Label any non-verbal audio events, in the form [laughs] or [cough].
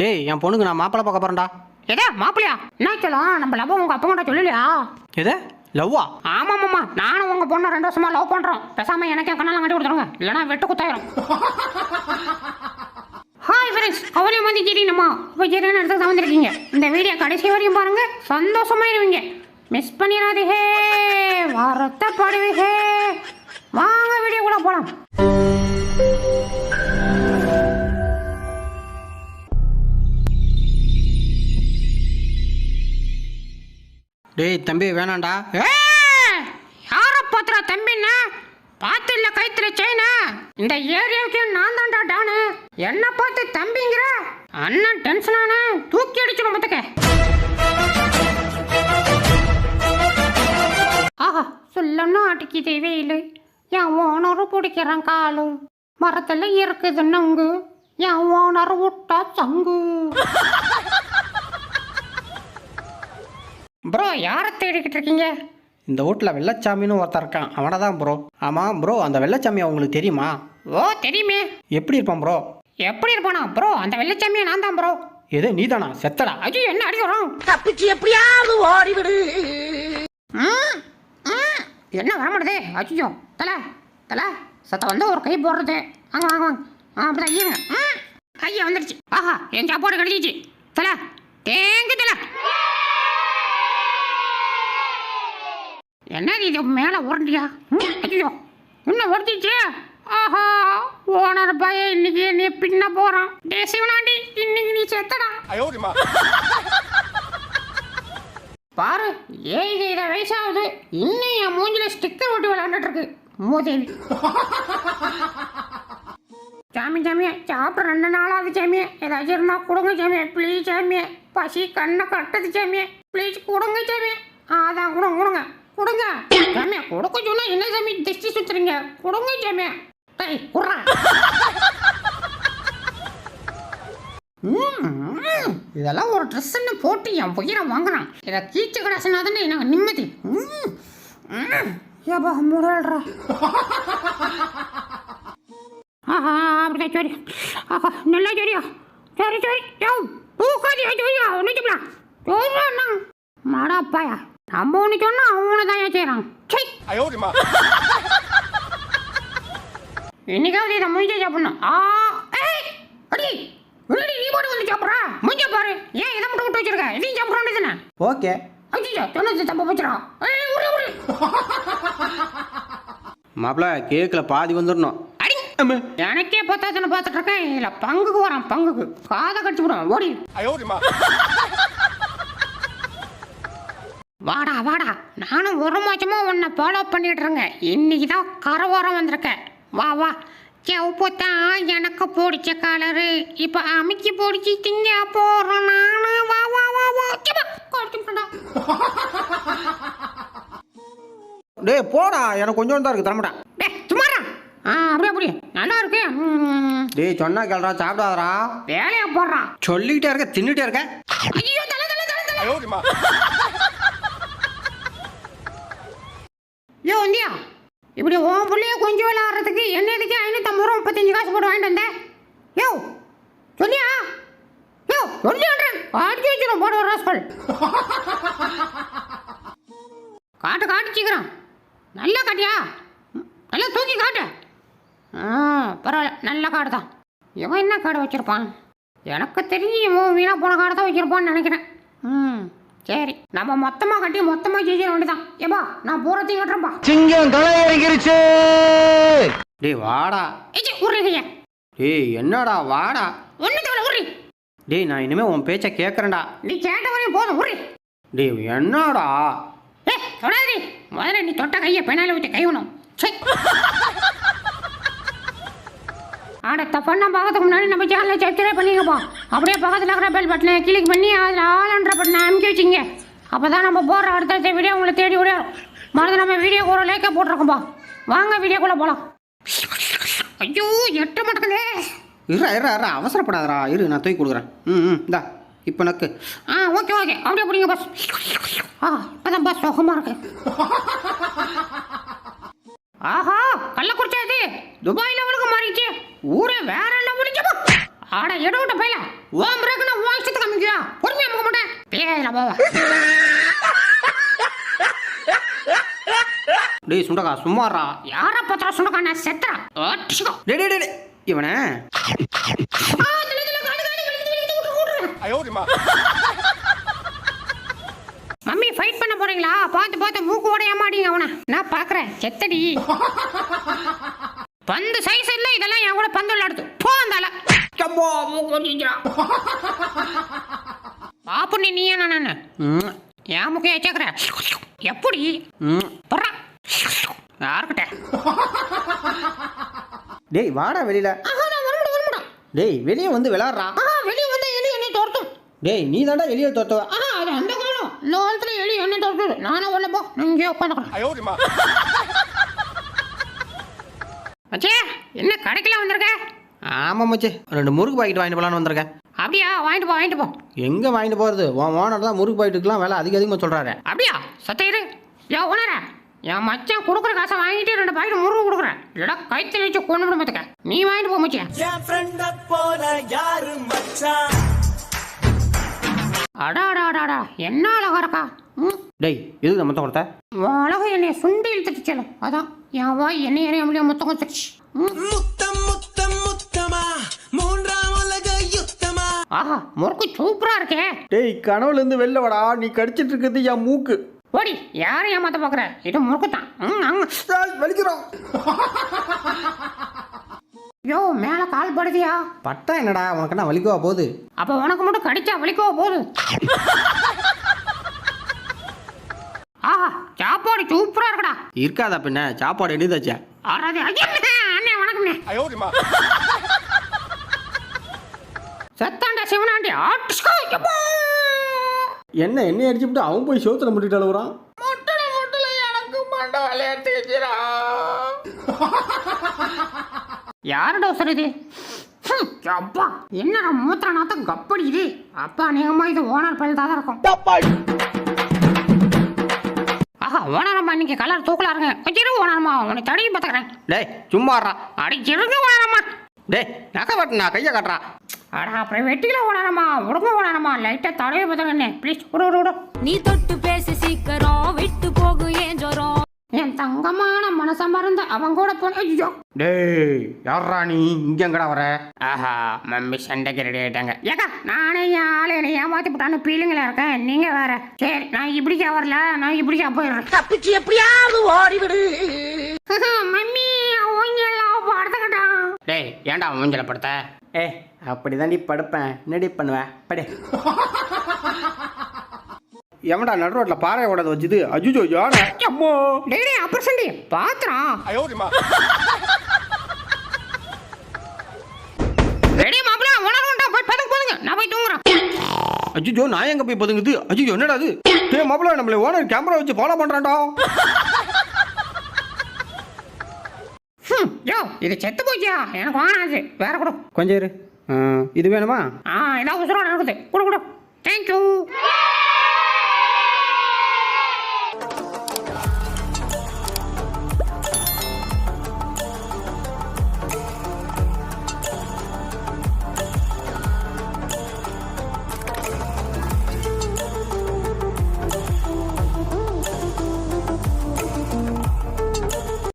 டேய் என் பொண்ணுக்கு நான் மாப்பிள்ளை பார்க்க போறேன்டா. எதா மாப்பிளையா என்ன சொல்லும் நம்ம லவ் உங்க அப்பா கூட சொல்லலையா? எது? லவ்வா? ஆமாமாம்மா. நானும் உங்க பொண்ணை ரெண்டு வருஷமா லவ் பண்றோம். பேசாம எனக்கு கண்ணெல்லாம் கட்டி கொடுத்துருங்க இல்லைன்னா வெட்டு குத்தாயிரும். ஹாய் ஃப்ரெண்ட்ஸ் கவலையும் வந்து ஜெரியணுமா இப்போ ஜெரியன் இடத்துக்கு தான் வந்திருக்கீங்க இந்த வீடியோ கடைசி வரையும் பாருங்க. சந்தோஷமாயிருவீங்க மிஸ் பண்ணிடாதீங்க வருத்தப்படுவீங்க வாங்க வீடியோ கூட போலாம். ஏய் தம்பி வேணாண்டா யார பாத்திர தம்பின்னா பார்த்து இல்ல கைத்துல செயினா இந்த ஏரியாவுக்கு நான் தான்டா டானு. என்ன பார்த்து தம்பிங்கிற அண்ணன் டென்ஷன் ஆனா தூக்கி அடிச்சிடும் மத்தக்க ஆஹா சொல்லணும் அடிக்குதே இல்லை. என் ஓனரு பிடிக்கிறான் காலும். மரத்துல இருக்குது நங்கு. என் ஓனர் விட்டா சங்கு. ப்ரோ யாரை தேடிக்கிட்டு இருக்கீங்க? இந்த வீட்டில் வெள்ளச்சாமின்னு ஒருத்தன் இருக்கான். அவனை தான் ப்ரோ ஆமாம் ப்ரோ அந்த வெள்ளச்சாமி உங்களுக்கு தெரியுமா? ஓ தெரியுமே. எப்படி இருப்பான் ப்ரோ எப்படி இருப்பானா? ப்ரோ அந்த வெள்ளச்சாமியை நான் தான் ப்ரோ எது நீதானா? செத்தடா. ஐயோ என்ன அடி வரும்? தப்பிச்சு எப்படியாவது ஓடிவிடு. என்ன வர மாட்டேதே ஐயோ தல தல. சத்த வந்து ஒரு கை போடுறது. வாங்க வாங்க வாங்க. ஆ அப்படிதான் ஐயா ஐயா வந்துடுச்சு ஆஹா என் சாப்பாடு கிடைச்சிச்சு. தல தேங்கு தல. என்னது இது மேலே உரண்டியா? ஐயோ என்ன உரட்டிச்சு? ஆஹா ஓனர் பய இன்னைக்கு நீ பின்ன போறான். டே சிவனாண்டி இன்னைக்கு நீ செத்தடா. பாரு ஏழு இதை வயசாகுது. இன்னும் என் மூஞ்சில ஸ்டிக்கர் ஒட்டி விளையாண்டுட்டு இருக்கு மூதேவி சாமி சாமியே சாப்பிட ரெண்டு நாளாவது சாமியே. ஏதாச்சும் இருந்தா கொடுங்க சாமியே. ப்ளீஸ் சாமியே. பசி கண்ணை கட்டுது சாமியே. ப்ளீஸ் கொடுங்க சாமியே. அதான் கொடுங்க கொடுங்க. கொடுங்க. சாமியா கொடுக்க சொன்னா என்ன சாமி திருஷ்டி சுத்துறீங்க? கொடுங்க சாமியா. டேய் குர்றா ம், இதெல்லாம் ஒரு ட்ரெஸ்ன்னு போட்டு என் உயிரை வாங்குறான். இதை கீச்சு கிடாசுனா தானே எனக்கு நிம்மதி. ம், ம். ஏப்பா முரல்றா. ஆஹா அப்படிதான் சரி. ஆஹா நல்லா சரியா. சரி சரி. யோ பூக்காதியா சரியா? ஒன்று சொல்லலாம் சொல்றா மாடாப்பாயா நம்ம ஒன்று சொன்னா அவனை தான் ஏன் செய்கிறான் சை இன்னைக்காவது இதை முடிஞ்ச சாப்பிடணும். ஆ ஏய் அடி முன்னாடி நீ போட்டு வந்து சாப்பிட்றா. முடிஞ்ச பாரு. ஏன் இதை மட்டும் விட்டு வச்சிருக்க? இதையும் சாப்பிட வேண்டியதுதானே ஓகே. ஐயோ சொன்னது தப்பா போச்சுடா. ஏய் உரு உரு மாப்பிள்ள கேக்கில் பாதி வந்துடணும் அடி. எனக்கே பத்தாச்சுன்னு பார்த்துட்டு இருக்கேன் இதுல பங்குக்கு வரான் பங்குக்கு. காதை கடிச்சு விடுவான் ஓடி. வாடா வாடா. நானும் ஒரு மாசமா உன்னை ஃபாலோ பண்ணிட்டு இருக்கேன் இன்னைக்கு தான் கரவோரம் வந்திருக்கேன். வா வா. செவப்பு தான் எனக்கு பிடிச்ச கலரு இப்போ அமுக்கி பிடிச்சி திங்க போறோம் நானு. வா வா வா வா. டேய் போடா. எனக்கு கொஞ்சம் தான் இருக்கு. தரமாட்டேன். டேய் சும்மாடா. ஆ அப்படியே அப்படியே. நல்லா இருக்கு. ம், டேய் சொன்னா கேள்றா சாப்பிடாதடா. வேலையை போடுறான். சொல்லிக்கிட்டே இருக்க தின்னுட்டே இருக்க. ஐயோ தலை தலை தலை தலை. யோ இப்படி உன் பிள்ளைய கொஞ்சம் விளையாடுறதுக்கு என்ன எதுக்கு ஐநூற்றம்பது ரூபா முப்பத்தஞ்சு காசு போட்டு வாங்கிட்டு வந்தேன் யோ சொல்லியா? யோ சொல்லியான்றேன் அடிச்சு வச்சிடும் போட ஒரு ராஸ்கல் காட்டு காட்டு சீக்கிரம். நல்லா காட்டியா? நல்லா தூக்கி காட்டு. ஆ பரவாயில்ல. நல்ல காடு தான் இவன் என்ன காடு வச்சிருப்பான்? எனக்கு தெரிஞ்சு இவன் வீணாக போன காடு தான் வச்சிருப்பான்னு நினைக்கிறேன். ம். சரி நம்ம மொத்தமாக கட்டி மொத்தமாக ஜெயிச்சிட வேண்டியதான் ஏப்பா நான் பூரத்தையும் கட்டுறேன்ப்பா சிங்கம் களை இறங்கிருச்சு டேய் வாடா. ஏச்சி உருளையா டேய் என்னடா வாடா. ஒன்று தவிர உருளி. டேய் நான் இனிமே உன் பேச்சை கேட்குறேன்டா நீ கேட்ட வரையும் போதும் உருளி. டேய் என்னடா? ஏ தொடாதே முதல்ல நீ தொட்ட கையை பெண்ணால வச்சு கைவணும் சை. அடுத்த பண்ண பார்க்கறதுக்கு முன்னாடி நம்ம சேனலை சப்ஸ்கிரைப் பண்ணிக்கப்பா அப்படியே பக்கத்தில் இருக்கிற பெல் பட்டனை கிளிக் பண்ணி அதில் ஆளுன்ற பட்டனை அமுக்கி வச்சிங்க. அப்போ தான் நம்ம போடுற அடுத்தடுத்த வீடியோ உங்களை தேடி விடையும் மறந்து நம்ம வீடியோ கூட லைக்கை போட்டிருக்கோம்ப்பா வாங்க வீடியோக்குள்ளே போகலாம் ஐயோ எட்ட மாட்டேங்குதே. இரு இரு இரு அவசரப்படாதடா. இரு நான் தூக்கி கொடுக்குறேன். ம் ம் இந்தா இப்போ நக்கு. ஆ ஓகே ஓகே அப்படியே பிடிங்க பஸ் ஆ இப்போதான் பஸ் சுகமாக இருக்கு. ஆஹா கள்ளக்குறிச்சி அது. துபாய் லெவலுக்கு மாறிடுச்சு. ஊரே வேற லெவலுக்கு ஆட எடு விட்ட போயில. ஓம் பிரேக்குன்னா உன் இஷ்டத்துக்கு அமைக்கியா பொறுமையா அமைக்க மாட்டேன். பேல போவா. டேய் சுண்டக்கா சும்மாறா யார பார்த்தா சொன்னக்கான செத்தா? ஓட்டிக்கோ டேய் டேய், டேய் டேய். இவனை. மம்மி ஃபைட் பண்ண போறீங்களா? பார்த்து பார்த்து மூக்கு உடைய மாட்டீங்க அவனை. நான் பாக்குறேன் செத்தடி. பந்து சைஸ் இல்ல இதெல்லாம் என் கூட பந்து விளையாடுது. போ அந்தால சம்போ மூக்கு ஒட்டிக்கிறான் பாப்பு நீ என்ன நான்? என் முக்கைய வச்சுக்கிற. எப்படி? ம். போடுறா. யாருக்கிட்ட டேய் வாடா வெளியில. டேய் வெளியே வந்து விளாட்றா வெளியே வந்தா எலி என்னை துரத்தும். டேய் நீ தாண்டா எலியை தோத்தவ காலத்துல எலி என்னை துரத்துது நானும் உள்ள போ. இங்கே உட்காந்துக்கிறேன் அச்சே என்ன கடைக்கெல்லாம் வந்திருக்க? ஆமாம் மச்சி. ரெண்டு முறுக்கு பாக்கெட் வாங்கிட்டு போலான்னு வந்திருக்கேன். அப்படியா? வாங்கிட்டு போ வாங்கிட்டு போ. எங்கே வாங்கிட்டு போகிறது உன் ஓனர் தான் முறுக்கு பாக்கெட்டுக்கெலாம் விலை அதிக அதிகமாக சொல்கிறாரு அப்படியா? சத்த இரு. யோ உணர என் மச்சான் கொடுக்குற காசை வாங்கிட்டு ரெண்டு பாக்கெட் முருகு கொடுக்குறேன். இல்லடா கைத்தில் வச்சு கொண்டு விட மாத்துக்க நீ வாங்கிட்டு போ மச்சான் என் ஃப்ரெண்ட போல யாரு மச்சான்? அடா அடா அடா அடா என்ன அழகா இருக்கா? டேய் எதுக்கு மொத்தம் கொடுத்த? அழகு என்னை சுண்டி இழுத்துட்டு செல்லும் அதான் என் வாய் என்னை எறிய முடியாம மொத்தம் கொடுத்துருச்சு முத்தம் முத்தம் முத்தமா? மூன்றாம் உலக யுத்தமா? ஆஹா முறுக்கு சூப்பரா இருக்கே. டேய் கனவுலேருந்து வெளில வாடா. நீ கடிச்சிட்டு இருக்கிறது என் மூக்கு. ஓடி யாரும் ஏமாத்த பாக்குற இது முறுக்கு தான் வலிக்கிறோம் யோ மேல கால் படுதியா பட்டா என்னடா? உனக்கு என்ன வலிக்கவா போகுது? அப்ப உனக்கு மட்டும் கடிச்சா வலிக்கவா போகுது? ஆஹா சாப்பாடு சூப்பரா இருக்குடா. இருக்காதா பின்ன? சாப்பாடு எடிதாச்சே ஆறாது அண்ணே வணக்கம்ண்ணே. சத்தாண்டா சிவனாண்டி ஆட்டுஸ்கோ எப்பா. என்ன என்ன அடிச்சுட்டு அவன் போய் சோத்துல முட்டிட்டு அழுகுறான் முட்டல முட்டல எனக்கு மண்ட விளையாட்டு யாரோட அவசரம் இது ஹம், அப்பா என்னடா மூத்திர நாத்தம் கப்படி இது அப்பா அநேகமா இது ஓனர் பயில் தான் இருக்கும். ஆஹா ஓனரம்மா இன்னைக்கு கலர் தூக்கலா இருங்க. கொஞ்சம் ஓனரம்மா உன்னை தடவி பார்த்துக்கிறேன். டேய் சும்மாறா அடி இருங்க ஓனரம்மா. டேய் நகை வெட்டுனா கையை காட்டுறா. அடா அப்புறம் வெட்டிக்கல ஓனரம்மா உடம்பு ஓனரம்மா லைட்டாக தடவி பார்த்துக்கிறேன். ப்ளீஸ் விடு விடு விடு. நீ தொட்டு பேசி சீக்கிரம் விட்டு போகு ஏன் ஜோரம்? என் தங்கமான மனச மறந்து அவன் கூட போன டேய் யாரா நீ? இங்க எங்கடா வர? ஆஹா மம்மி சண்டைக்கு ரெடி ஆயிட்டாங்க. ஏக்கா நானே என் ஆளு என்னை ஏமாத்தி போட்டான்னு ஃபீலிங்கில் இருக்கேன். நீங்க வேற. சரி நான் இப்படிக்கா வரல நான் இப்படிக்கா போயிடுறேன். தப்பிச்சு எப்படியாவது ஓடிவிடு. மம்மி அவங்க எல்லாம் படுத்துக்கிட்டான். டேய் ஏன்டா மூஞ்சல படுத்த? ஏ அப்படி தாண்டி படுப்பேன். என்னடி பண்ணுவேன் படு. [laughs] எவன்டா நடு ரோட்ல பாறை ஓடத வச்சுது? அஜுஜோ அம்மோ. டேய் டேய் அப்புறம் சண்டி பாத்துறான் ரெடி மாப்பிள. உணர்வுண்டா போய் பதுங்க பதுங்க நான் போய் தூங்குறேன். அஜுஜோ நான் எங்க போய் பதுங்குது? அஜுஜோ என்னடா அது டேய் மாப்பிள நம்மள ஓனர் கேமரா வச்சு ஃபாலோ பண்றான்டா. ஹம், யோ இது செத்து போச்சியா எனக்கு வாங்காது வேற கொடு. கொஞ்சம் இரு. இது வேணுமா? ஆ இதான் உசுரோட இருக்குது கொடு கொடு. தேங்க்யூ